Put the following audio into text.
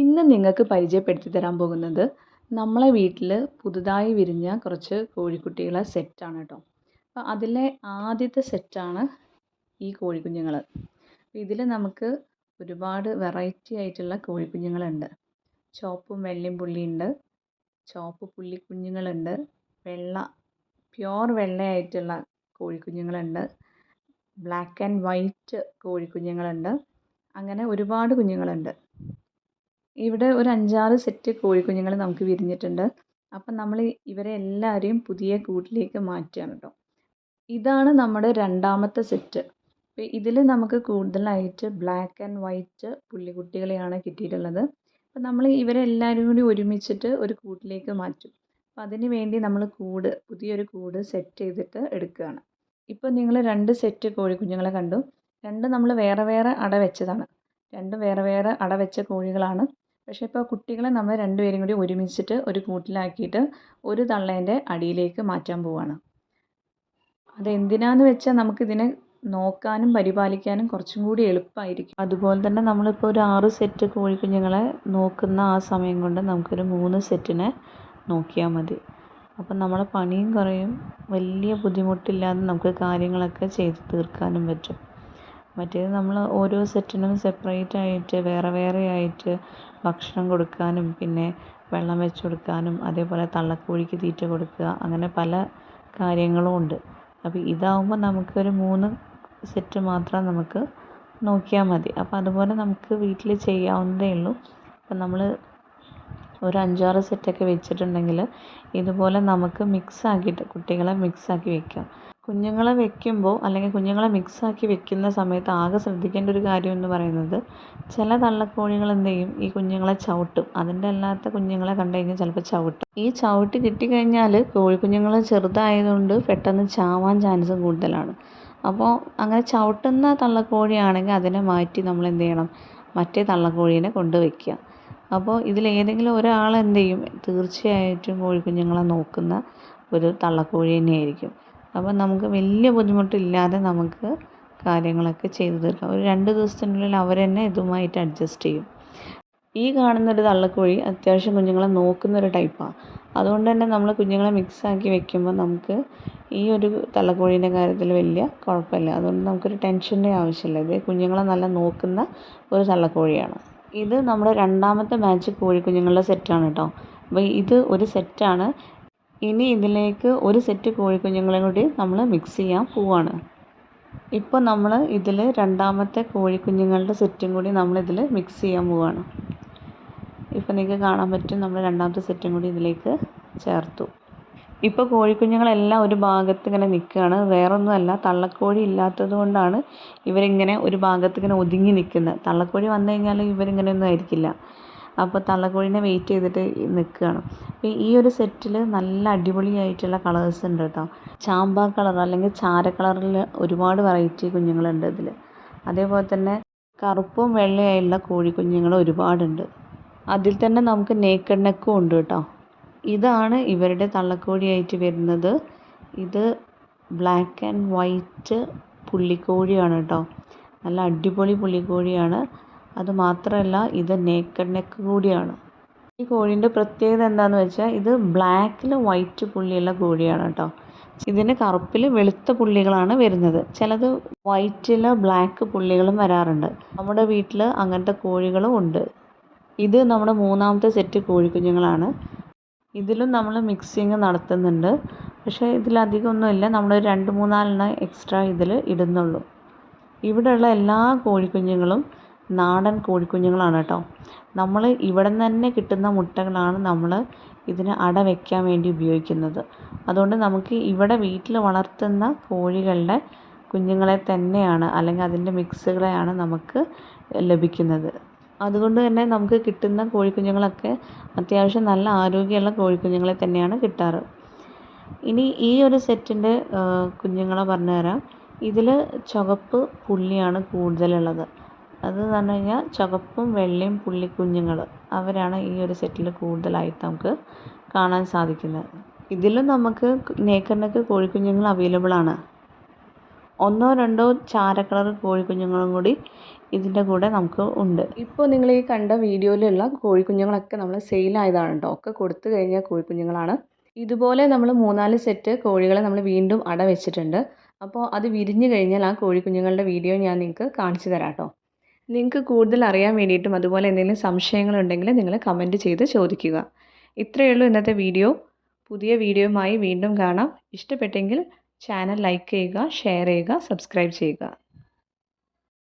ഇന്ന് നിങ്ങൾക്ക് പരിചയപ്പെടുത്തി തരാൻ പോകുന്നത് നമ്മളെ വീട്ടിൽ പുതുതായി വിരിഞ്ഞ കുറച്ച് കോഴിക്കുട്ടികളെ സെറ്റാണ് കേട്ടോ അപ്പോൾ അതിലെ ആദ്യത്തെ സെറ്റാണ് ഈ കോഴിക്കുഞ്ഞുങ്ങൾ ഇതിൽ നമുക്ക് ഒരുപാട് വെറൈറ്റി ആയിട്ടുള്ള കോഴിക്കുഞ്ഞുങ്ങളുണ്ട്. ചുവപ്പും വെള്ളയും പുള്ളിയുണ്ട്. ചുവപ്പ് പുള്ളിക്കുഞ്ഞുങ്ങളുണ്ട് വെള്ള പ്യുവർ വെള്ളയായിട്ടുള്ള കോഴിക്കുഞ്ഞുങ്ങളുണ്ട്. ബ്ലാക്ക് ആൻഡ് വൈറ്റ് കോഴിക്കുഞ്ഞുങ്ങളുണ്ട്. അങ്ങനെ ഒരുപാട് കുഞ്ഞുങ്ങളുണ്ട്. ഇവിടെ ഒരു അഞ്ചാറ് സെറ്റ് കോഴിക്കുഞ്ഞുങ്ങൾ നമുക്ക് വിരിഞ്ഞിട്ടുണ്ട്. അപ്പം നമ്മൾ ഇവരെ എല്ലാവരെയും പുതിയ കൂട്ടിലേക്ക് മാറ്റുകയാണ് കേട്ടോ. ഇതാണ് നമ്മുടെ രണ്ടാമത്തെ സെറ്റ് അപ്പോൾ ഇതിൽ നമുക്ക് കൂടുതലായിട്ട് ബ്ലാക്ക് ആൻഡ് വൈറ്റ് പുള്ളിക്കുട്ടികളെയാണ് കിട്ടിയിട്ടുള്ളത്. അപ്പം നമ്മൾ ഇവരെ എല്ലാവരും കൂടി ഒരുമിച്ചിട്ട് ഒരു കൂട്ടിലേക്ക് മാറ്റും. അപ്പോൾ അതിന് വേണ്ടി നമ്മൾ കൂട് പുതിയൊരു കൂട് സെറ്റ് ചെയ്തിട്ട് എടുക്കുകയാണ്. ഇപ്പോൾ നിങ്ങൾ രണ്ട് സെറ്റ് കോഴിക്കുഞ്ഞുങ്ങളെ കണ്ടു. രണ്ട് നമ്മൾ വേറെ വേറെ അട വെച്ചതാണ്. രണ്ട് വേറെ വേറെ അട വെച്ച കോഴികളാണ്. പക്ഷേ ഇപ്പോൾ കുട്ടികളെ നമ്മൾ രണ്ടുപേരും കൂടി ഒരുമിച്ചിട്ട് ഒരു കൂട്ടിലാക്കിയിട്ട് ഒരു തള്ളേന്റെ അടിയിലേക്ക് മാറ്റാൻ പോവുകയാണ് അതെന്തിനാന്ന് വെച്ചാൽ നമുക്കിതിനെ നോക്കാനും പരിപാലിക്കാനും കുറച്ചും കൂടി എളുപ്പമായിരിക്കും. അതുപോലെ തന്നെ നമ്മളിപ്പോൾ ഒരു ആറ് സെറ്റ് കോഴിക്കുഞ്ഞുങ്ങളെ നോക്കുന്ന ആ സമയം കൊണ്ട് നമുക്കൊരു മൂന്ന് സെറ്റിനെ നോക്കിയാൽ മതി. അപ്പം നമ്മളെ പണിയും കുറയും. വലിയ ബുദ്ധിമുട്ടില്ലാതെ നമുക്ക് കാര്യങ്ങളൊക്കെ ചെയ്ത് തീർക്കാനും പറ്റും. മറ്റേത് നമ്മൾ ഓരോ സെറ്റിനും സെപ്പറേറ്റ് ആയിട്ട് വേറെ വേറെ ആയിട്ട് ഭക്ഷണം കൊടുക്കാനും പിന്നെ വെള്ളം വെച്ച് കൊടുക്കാനും അതേപോലെ തള്ളക്കോഴിക്ക് തീറ്റ കൊടുക്കുക അങ്ങനെ പല കാര്യങ്ങളും ഉണ്ട്. അപ്പോൾ ഇതാവുമ്പോൾ നമുക്കൊരു മൂന്ന് സെറ്റ് മാത്രം നമുക്ക് നോക്കിയാൽ മതി. അപ്പോൾ അതുപോലെ നമുക്ക് വീട്ടിൽ ചെയ്യാവുന്നതേ ഉള്ളൂ. അപ്പം നമ്മൾ ഒരു അഞ്ചാറ് സെറ്റൊക്കെ വെച്ചിട്ടുണ്ടെങ്കിൽ ഇതുപോലെ നമുക്ക് മിക്സ് ആക്കിയിട്ട് കുട്ടികളെ മിക്സ് ആക്കി വെക്കാം. കുഞ്ഞുങ്ങളെ വെക്കുമ്പോൾ അല്ലെങ്കിൽ കുഞ്ഞുങ്ങളെ മിക്സ് ആക്കി വെക്കുന്ന സമയത്ത് ആകെ ശ്രദ്ധിക്കേണ്ട ഒരു കാര്യം എന്ന് പറയുന്നത് ചില തള്ളക്കോഴികൾ എന്ത് ചെയ്യും? ഈ കുഞ്ഞുങ്ങളെ ചവിട്ടും. അതിന്റെ അല്ലാത്ത കുഞ്ഞുങ്ങളെ കണ്ടു കഴിഞ്ഞാൽ ചിലപ്പോൾ ചവിട്ടും. ഈ ചവിട്ടി കിട്ടിക്കഴിഞ്ഞാൽ കോഴിക്കുഞ്ഞുങ്ങൾ ചെറുതായതുകൊണ്ട് പെട്ടെന്ന് ചാവാൻ ചാൻസ് കൂടുതലാണ്. അപ്പോൾ അങ്ങനെ ചവിട്ടുന്ന തള്ളക്കോഴിയാണെങ്കിൽ അതിനെ മാറ്റി നമ്മൾ എന്ത് ചെയ്യണം? മറ്റേ തള്ളക്കോഴീനെ കൊണ്ട് വയ്ക്കുക അപ്പോൾ ഇതിലേതെങ്കിലും ഒരാൾ എന്ത് ചെയ്യും? തീർച്ചയായിട്ടും കോഴിക്കുഞ്ഞുങ്ങളെ നോക്കുന്ന ഒരു തള്ളക്കോഴി തന്നെയായിരിക്കും. അപ്പോൾ നമുക്ക് വലിയ ബുദ്ധിമുട്ടില്ലാതെ നമുക്ക് കാര്യങ്ങളൊക്കെ ചെയ്തു തീർക്കാം. ഒരു രണ്ട് ദിവസത്തിനുള്ളിൽ അവർ തന്നെ ഇതുമായിട്ട് അഡ്ജസ്റ്റ് ചെയ്യും. ഈ കാണുന്നൊരു തള്ളക്കോഴി അത്യാവശ്യം കുഞ്ഞുങ്ങളെ നോക്കുന്നൊരു ടൈപ്പാണ് അതുകൊണ്ട് തന്നെ നമ്മൾ കുഞ്ഞുങ്ങളെ മിക്സ് ആക്കി വെക്കുമ്പോൾ നമുക്ക് ഈ ഒരു തള്ളക്കോഴീന്റെ കാര്യത്തിൽ വലിയ കുഴപ്പമില്ല. അതുകൊണ്ട് നമുക്കൊരു ടെൻഷന്റെ ആവശ്യമില്ല. ഇത് കുഞ്ഞുങ്ങളെ നല്ല നോക്കുന്ന ഒരു തള്ളക്കോഴിയാണ്. ഇത് നമ്മുടെ രണ്ടാമത്തെ ബാച്ച് കോഴിക്കുഞ്ഞുങ്ങളുടെ സെറ്റാണ് കേട്ടോ അപ്പോൾ ഇത് ഒരു സെറ്റാണ് ഇനി ഇതിലേക്ക് ഒരു സെറ്റ് കോഴിക്കുഞ്ഞുങ്ങളെയും കൂടി നമ്മൾ മിക്സ് ചെയ്യാൻ പോവാണ്. ഇപ്പോൾ നമ്മൾ ഇതിൽ രണ്ടാമത്തെ കോഴിക്കുഞ്ഞുങ്ങളുടെ സെറ്റും കൂടി നമ്മളിതിൽ മിക്സ് ചെയ്യാൻ പോവാണ്. ഇപ്പോൾ നിങ്ങൾക്ക് കാണാൻ പറ്റും നമ്മൾ രണ്ടാമത്തെ സെറ്റും കൂടി ഇതിലേക്ക് ചേർത്തു. ഇപ്പോൾ കോഴിക്കുഞ്ഞുങ്ങളെല്ലാം ഒരു ഭാഗത്ത് ഇങ്ങനെ നിൽക്കുകയാണ് വേറൊന്നുമല്ല തള്ളക്കോഴി ഇല്ലാത്തത് കൊണ്ടാണ് ഇവരിങ്ങനെ ഒരു ഭാഗത്ത് ഇങ്ങനെ ഒതുങ്ങി നിൽക്കുന്നത് തള്ളക്കോഴി വന്നു കഴിഞ്ഞാൽ ഇവരിങ്ങനെയൊന്നും ആയിരിക്കില്ല. അപ്പോൾ തള്ളക്കോഴീനെ വെയിറ്റ് ചെയ്തിട്ട് നിൽക്കുകയാണ്. അപ്പോൾ ഈ ഒരു സെറ്റിൽ നല്ല അടിപൊളിയായിട്ടുള്ള കളേഴ്സ് ഉണ്ട് കേട്ടോ. ചാമ്പ കളർ അല്ലെങ്കിൽ ചാര കളറിൽ ഒരുപാട് വെറൈറ്റി കുഞ്ഞുങ്ങളുണ്ട് ഇതിൽ. അതേപോലെ തന്നെ കറുപ്പും വെള്ളയായുള്ള കോഴിക്കുഞ്ഞുങ്ങൾ ഒരുപാടുണ്ട്. അതിൽ തന്നെ നമുക്ക് നേക്കഡ് നെക്കും ഉണ്ട് കേട്ടോ. ഇതാണ് ഇവരുടെ തള്ളക്കോഴിയായിട്ട് വരുന്നത്. ഇത് ബ്ലാക്ക് ആൻഡ് വൈറ്റ് പുള്ളിക്കോഴിയാണ് കേട്ടോ. നല്ല അടിപൊളി പുള്ളിക്കോഴിയാണ്. അത് മാത്രമല്ല ഇത് നേക്കഡ് നെക്ക് കൂടിയാണ്. ഈ കോഴീന്റെ പ്രത്യേകത എന്താണെന്ന് വെച്ചാൽ ഇത് ബ്ലാക്കിൽ വൈറ്റ് പുള്ളിയുള്ള കോഴിയാണ് കേട്ടോ. ഇതിന് കറുപ്പിൽ വെളുത്ത പുള്ളികളാണ് വരുന്നത്. ചിലത് വൈറ്റിൽ ബ്ലാക്ക് പുള്ളികളും വരാറുണ്ട്. നമ്മുടെ വീട്ടിൽ അങ്ങനത്തെ കോഴികളും ഉണ്ട്. ഇത് നമ്മുടെ മൂന്നാമത്തെ സെറ്റ് കോഴിക്കുഞ്ഞുങ്ങളാണ്. ഇതിലും നമ്മൾ മിക്സിങ് നടത്തുന്നുണ്ട്. പക്ഷേ ഇതിലധികമൊന്നുമില്ല. നമ്മൾ രണ്ട് മൂന്നാലെണ്ണം എക്സ്ട്രാ ഇതിൽ ഇടുന്നുള്ളൂ. ഇവിടെയുള്ള എല്ലാ കോഴിക്കുഞ്ഞുങ്ങളും നാടൻ കോഴിക്കുഞ്ഞുങ്ങളാണ് കേട്ടോ. നമ്മൾ ഇവിടെ നിന്ന് തന്നെ കിട്ടുന്ന മുട്ടകളാണ് നമ്മൾ ഇതിന് അട വയ്ക്കാൻ വേണ്ടി ഉപയോഗിക്കുന്നത്. അതുകൊണ്ട് നമുക്ക് ഇവിടെ വീട്ടിൽ വളർത്തുന്ന കോഴികളുടെ കുഞ്ഞുങ്ങളെ തന്നെയാണ് അല്ലെങ്കിൽ അതിന്റെ മിക്സുകളെയാണ് നമുക്ക് ലഭിക്കുന്നത്. അതുകൊണ്ട് തന്നെ നമുക്ക് കിട്ടുന്ന കോഴിക്കുഞ്ഞുങ്ങളൊക്കെ അത്യാവശ്യം നല്ല ആരോഗ്യമുള്ള കോഴിക്കുഞ്ഞുങ്ങളെ തന്നെയാണ് കിട്ടാറ്. ഇനി ഈ ഒരു സെറ്റിന്റെ കുഞ്ഞുങ്ങളെ പറഞ്ഞുതരാം. ഇതിൽ ചുവപ്പ് പുള്ളിയാണ് കൂടുതലുള്ളത്. അത് എന്ന് പറഞ്ഞു കഴിഞ്ഞാൽ ചുവപ്പും വെള്ളയും പുള്ളിക്കുഞ്ഞുങ്ങൾ അവരാണ് ഈ ഒരു സെറ്റിൽ കൂടുതലായിട്ട് നമുക്ക് കാണാൻ സാധിക്കുന്നത്. ഇതിലും നമുക്ക് നേക്കറിനൊക്കെ കോഴിക്കുഞ്ഞുങ്ങൾ അവൈലബിൾ ആണ്. ഒന്നോ രണ്ടോ ചാര കളർ കോഴിക്കുഞ്ഞുങ്ങളും കൂടി ഇതിന്റെ കൂടെ നമുക്ക് ഉണ്ട്. ഇപ്പോൾ നിങ്ങൾ ഈ കണ്ട വീഡിയോയിലുള്ള കോഴിക്കുഞ്ഞുങ്ങളൊക്കെ നമ്മൾ സെയിലായതാണ് കേട്ടോ ഒക്കെ കൊടുത്തു കഴിഞ്ഞ കോഴിക്കുഞ്ഞുങ്ങളാണ്. ഇതുപോലെ നമ്മൾ മൂന്നാൽ സെറ്റ് കോഴികളെ നമ്മൾ വീണ്ടും അട വെച്ചിട്ടുണ്ട്. അപ്പോൾ അത് വിരിഞ്ഞു കഴിഞ്ഞാൽ ആ കോഴിക്കുഞ്ഞുങ്ങളുടെ വീഡിയോ ഞാൻ നിങ്ങൾക്ക് കാണിച്ചു തരാം കേട്ടോ നിങ്ങൾക്ക് കൂടുതൽ അറിയാൻ വേണ്ടിയിട്ടും അതുപോലെ എന്തെങ്കിലും സംശയങ്ങളുണ്ടെങ്കിൽ നിങ്ങൾ കമന്റ് ചെയ്ത് ചോദിക്കുക. ഇത്രയേ ഉള്ളൂ ഇന്നത്തെ വീഡിയോ പുതിയ വീഡിയോയുമായി വീണ്ടും കാണാം. ഇഷ്ടപ്പെട്ടെങ്കിൽ ചാനൽ ലൈക്ക് ചെയ്യുക ഷെയർ ചെയ്യുക സബ്സ്ക്രൈബ് ചെയ്യുക.